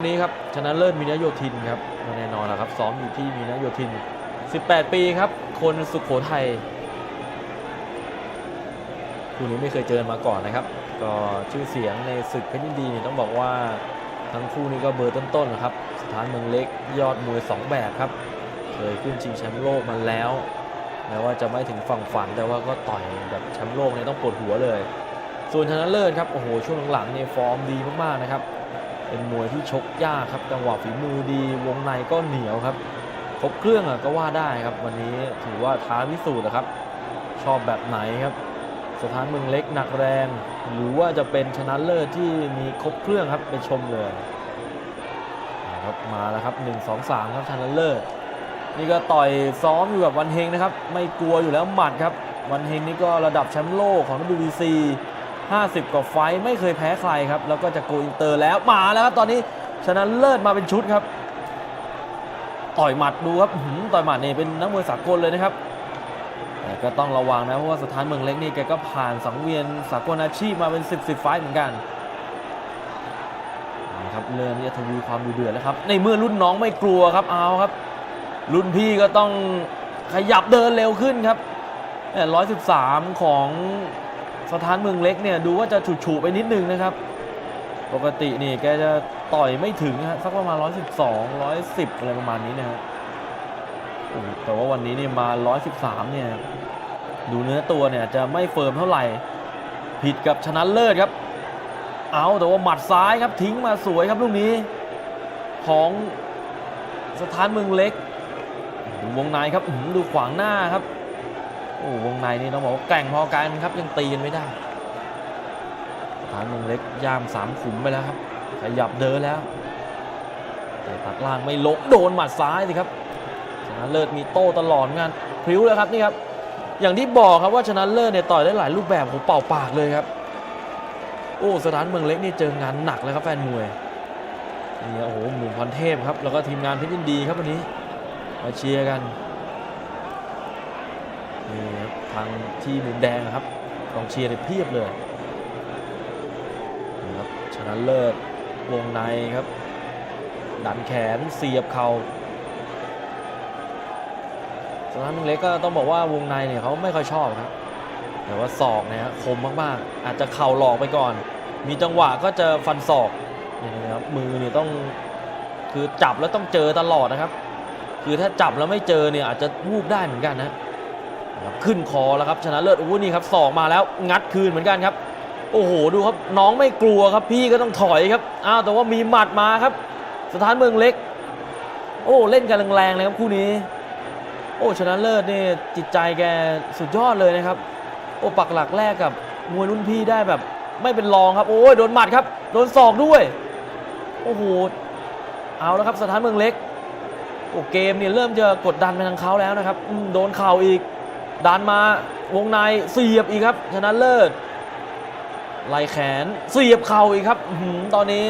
นี้ครับชนะเลิศมีนโยธินครับแน่นอนแหละครับซ้อมอยู่ที่มีนโยธิน 18 ปีครับ คนสุขโขทัยคู่นี้ไม่เคยเจอมาก่อนนะครับ ก็ชื่อเสียงในศึกเพชรยินดีนี่ต้องบอกว่าทั้งคู่นี้ก็เบอร์ต้นๆนะครับสถานเมืองเล็กยอดมวย 2 แบบครับ เคยขึ้นชิงแชมป์โลกมาแล้วแม้ว่าจะไม่ถึงฝั่งฝันแต่ว่าก็ต่อยแบบแชมป์โลกเนี่ยต้องปวดหัวเลย ส่วนชนะเลิศครับโอ้โหช่วงหลังๆเนี่ยฟอร์มดีมากๆนะครับ เป็นมวยที่ชกยากครับจังหวะฝีมือดี วงในก็เหนียวครับครบเครื่องอะก็ว่าได้ครับ วันนี้ถือว่าท้าพิสูจน์นะครับ ชอบแบบไหนครับ สถานเมืองเล็กหนักแรง หรือว่าจะเป็นชนะเลิศที่มีครบเครื่องครับไปชมเลยนะครับมาแล้วครับ 1 2 3 ครับชนะเลิศนี่ก็ต่อยซ้อมอยู่กับวันเฮงนะครับ ไม่กลัวอยู่แล้วหมัดครับ วันเฮงนี่ก็ระดับแชมป์โลกของ WBC 50 กว่าไฟไม่เคยแพ้ใครครับ แล้วก็จะโกอินเตอร์แล้วมาแล้วครับตอนนี้ชนะเลิศมาเป็นชุดครับ ต่อยหมัดดูครับหือต่อยหมัดนี่เป็นนักมวยสากลเลยนะครับแต่ก็ต้องระวังนะเพราะว่าสถานเมืองเล็กนี่แกก็ผ่านสังเวียนสากลอาชีพมาเป็น 10 10ไฟเหมือนกันนะครับเริ่มที่จะทวีความดูเดือดแล้วครับ ในเมื่อรุ่นน้องไม่กลัวครับเอาครับ รุ่นพี่ก็ต้องขยับเดินเร็วขึ้นครับร้อยสิบสามของ สถานเมืองเล็กเนี่ยดูว่าจะฉุๆไปนิดนึงนะครับ ปกตินี่แกจะต่อยไม่ถึงฮะสักประมาณ 112 110 อะไรประมาณนี้นะฮะแต่ว่าวันนี้นี่มา 113 เนี่ย ดูเนื้อตัวเนี่ยจะไม่เฟิร์มเท่าไหร่ ผิดกับชนะเลิศครับ เอาแต่ว่าหมัดซ้ายครับทิ้งมาสวยครับลูกนี้ ของสถานเมืองเล็ก ดูวงในครับดูขวางหน้าครับ โอ้วงในนี่ต้องบอกว่าแกร่งพอกันครับยังตีกันไม่ได้สถานเมืองเล็กย่ามสามขุมไปแล้วครับขยับเดินแล้ว แต่ตัดล่างไม่ลงโดนหมัดซ้ายสิครับชนะเลิศมีโต้ตลอดงานพริ้วเลยครับนี่ครับ อย่างที่บอกครับว่าชนะเลิศเนี่ยต่อยได้หลายรูปแบบผมเป่าปากเลยครับ โอ้สถานเมืองเล็กนี่เจองานหนักเลยครับแฟนมวยนี่โอ้โหหนุ่พรเทพครับแล้วก็ทีมงานเพชรยินดีครับวันนี้มาเชียร์กัน นี่ครับทางที่มุมแดงนะครับกองเชียร์เนี่ยเพียบเลยนี่ครับชนะเลิศวงในครับ ดันแขนเสียบเข่าสถานเมืองเล็กก็ต้องบอกว่าวงในเนี่ยเขาไม่ค่อยชอบครับแต่ว่าศอกเนี่ยคมมากๆ อาจจะเข่าหลอกไปก่อน มีจังหวะก็จะฟันศอกนี่นะครับมือเนี่ยต้องคือจับแล้วต้องเจอตลอดนะครับ คือถ้าจับแล้วไม่เจอเนี่ยอาจจะวูบได้เหมือนกันนะนะครับ ขึ้นคอแล้วครับชนะเลิศโอ้โหนี่ครับศอกมาแล้วงัดคืนเหมือนกันครับ โอ้โหดูครับน้องไม่กลัวครับพี่ก็ต้องถอยครับอ้าวแต่ว่ามีหมัดมาครับ สถานเมืองเล็ก โอ้เล่นกันแรงๆเลยครับคู่นี้ โอ้ชนะเลิศนี่จิตใจแกสุดยอดเลยนะครับ โอ้ปักหลักแรกกับมวยรุ่นพี่ได้แบบ ไม่เป็นรองครับ โอ้ยโดนหมัดครับ โดนศอกด้วยโอ้โหเอาแล้วครับสถานเมืองเล็กโอ้เกมเนี่ยเริ่มจะกดดันไปทางเขาแล้วนะครับโดนเข่าอีก ดันมาวงในเสียบอีกครับ ชนะเลิศไล่แขนเสียบเข่าอีกครับตอนนี้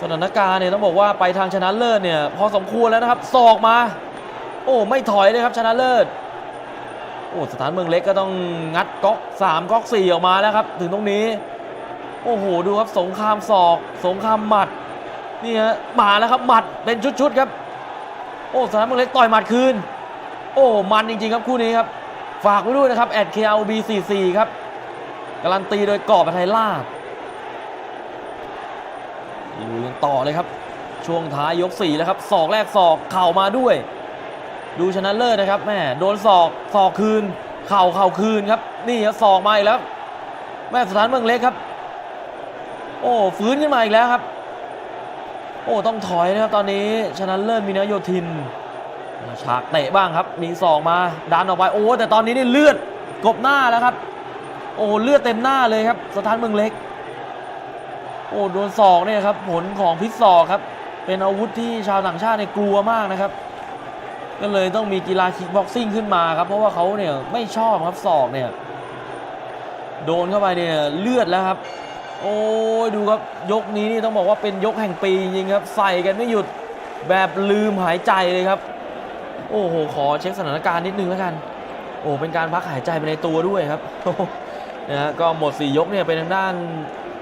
สถานการณ์เนี่ยต้องบอกว่าไปทางชนะเลิศเนี่ยพอสมควรแล้วนะครับศอกมา โอ้ไม่ถอยเลยครับชนะเลิศโอ้สถานเมืองเล็กก็ต้องงัดก๊อก3ก๊อก4ออกมาแล้วครับ ถึงตรงนี้ โอ้โหดูครับสงครามศอก สงครามหมัดนี่ฮะมาแล้วครับหมัดเป็นชุดๆครับ โอ้สถานเมืองเล็กต่อยหมัดคืน โอ้มันจริง ๆ ครับคู่นี้ครับ ฝากไว้ด้วยนะครับแอด KLB 44 ครับการันตีโดยกรอบไทยลาดดูยังต่อเลยครับ ช่วงท้ายยก4แล้วครับศอกแรกศอกเข่ามาด้วย ดูชนะเลิศนะครับแม่โดนศอกศอกคืน เข่าเข่าคืนครับ นี่ครับศอกมาอีกแล้ว แม่สถานเมืองเล็กครับ โอ้ฟื้นขึ้นมาอีกแล้วครับ โอ้ต้องถอยนะครับตอนนี้ชนะเลิศมีนโยธิน ฉากเตะบ้างครับ มีศอกมาดันออกไปโอ้แต่ตอนนี้นี่เลือดกบหน้าแล้วครับ โอ้เลือดเต็มหน้าเลยครับสถานเมืองเล็ก โอ้โดนศอกเนี่ยครับผลของพิษศอกครับ เป็นอาวุธที่ชาวต่างชาติเนี่ยกลัวมากนะครับ ก็เลยต้องมีกีฬาคิกบ็อกซิ่งขึ้นมาครับ เพราะว่าเขาเนี่ยไม่ชอบครับศอกเนี่ยโดนเข้าไปเนี่ยเลือดแล้วครับ โอ้ยดูครับยกนี้นี่ต้องบอกว่าเป็นยกแห่งปีจริงครับ ใส่กันไม่หยุดแบบลืมหายใจเลยครับ โอ้โห ขอเช็คสถานการณ์นิดนึงแล้วกัน โอ้เป็นการพักหายใจไปในตัวด้วยครับนะฮะก็หมด 4 ยกเนี่ยเป็นทางด้าน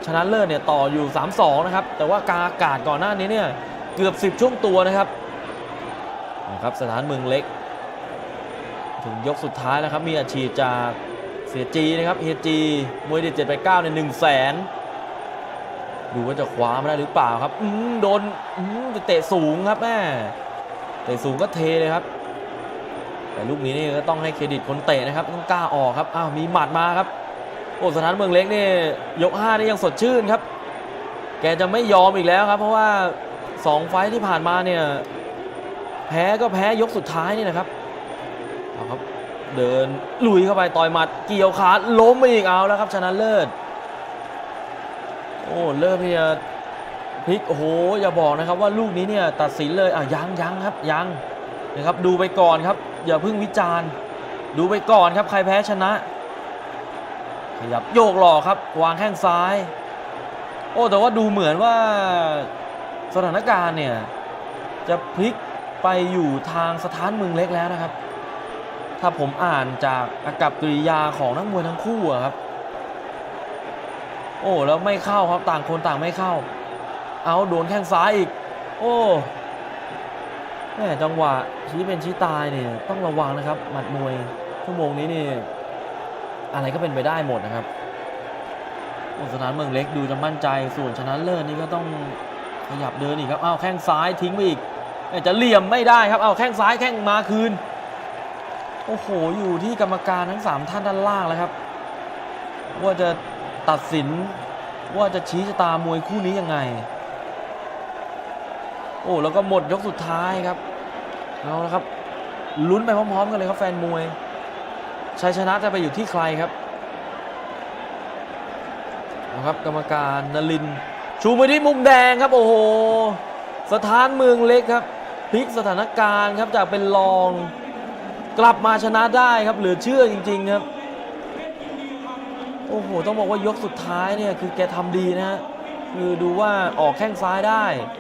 ชนะเลิศเนี่ยต่ออยู่ 3-2 นะครับ แต่ว่ากาอากาศก่อนหน้านี้เนี่ยเกือบ 10 ช่วงตัวนะครับนะครับสถานเมืองเล็ก ถึงยกสุดท้ายแล้วครับ มีอาชีพจากเสียจีนะครับเฮจีมวยเด็ด7 8 9ในหนึ่งแสนดูว่าจะคว้ามาได้หรือเปล่าครับ อืมโดนอืมเตะสูงครับแม่ เตะสูงก็เทเลยครับ แต่ลูกนี้นี่ก็ต้องให้เครดิตคนเตะนะครับต้องกล้าออกครับอ้าวมีหมัดมาครับโอ้สถานเมืองเล็กนี่ยก5นี่ยังสดชื่นครับ แกจะไม่ยอมอีกแล้วครับ เพราะว่า 2 ไฟท์ที่ผ่านมาเนี่ยแพ้ก็แพ้ยกสุดท้ายนี่นะครับเอาครับเดินลุยเข้าไปต่อยหมัดเกี่ยวขาล้มไปอีกเอาแล้วครับชนะเลิศโอ้เริ่มที่จะ พลิกโอ้โหอย่าบอกนะครับว่าลูกนี้เนี่ยตัดสินเลยอะยังยังครับยังนะครับดูไปก่อนครับ อย่าเพิ่งวิจารณ์ ดูไปก่อนครับใครแพ้ชนะ ขยับโยกหลอกครับ วางแข้งซ้าย โอ้แต่ว่าดูเหมือนว่าสถานการณ์เนี่ยจะพลิกไปอยู่ทางสถานเมืองเล็กแล้วนะครับ ถ้าผมอ่านจากอากับกิริยาของนักมวยทั้งคู่อะครับ โอ้แล้วไม่เข้าครับต่างคนต่างไม่เข้า เอาโดนแข้งซ้ายอีก โอ้แม่จังหวะชี้เป็นชี้ตายเนี่ยต้องระวังนะครับ หมัดมวยชั่วโมงนี้นี่อะไรก็เป็นไปได้หมดนะครับโอ้สนามเมืองเล็กดูจะมั่นใจส่วนชนะเลิศนี่ก็ต้องขยับเดินอีกครับ เอาแข้งซ้ายทิ้งไปอีกเอ้ยจะเหลี่ยมไม่ได้ครับ เอาแข้งซ้ายแข้งมาคืน โอ้โห อยู่ที่กรรมการทั้ง 3 ท่านด้านล่างแล้วครับ ว่าจะตัดสินว่าจะชี้ชะตามวยคู่นี้ยังไง โอ้แล้วก็หมดยกสุดท้ายครับเอาละครับลุ้นไปพร้อมๆกันเลยครับแฟนมวยชัยชนะจะไปอยู่ที่ใครครับนะครับกรรมการนลิน ชูมือที่มุมแดงครับโอ้โหสถานเมืองเล็กครับพลิกสถานการณ์ครับจากเป็นรองกลับมาชนะได้ครับเหลือเชื่อจริง ๆครับ โอ้โห ต้องบอกว่ายกสุดท้ายเนี่ยคือแกทำดีนะฮะคือดูว่าออกแข้งซ้ายได้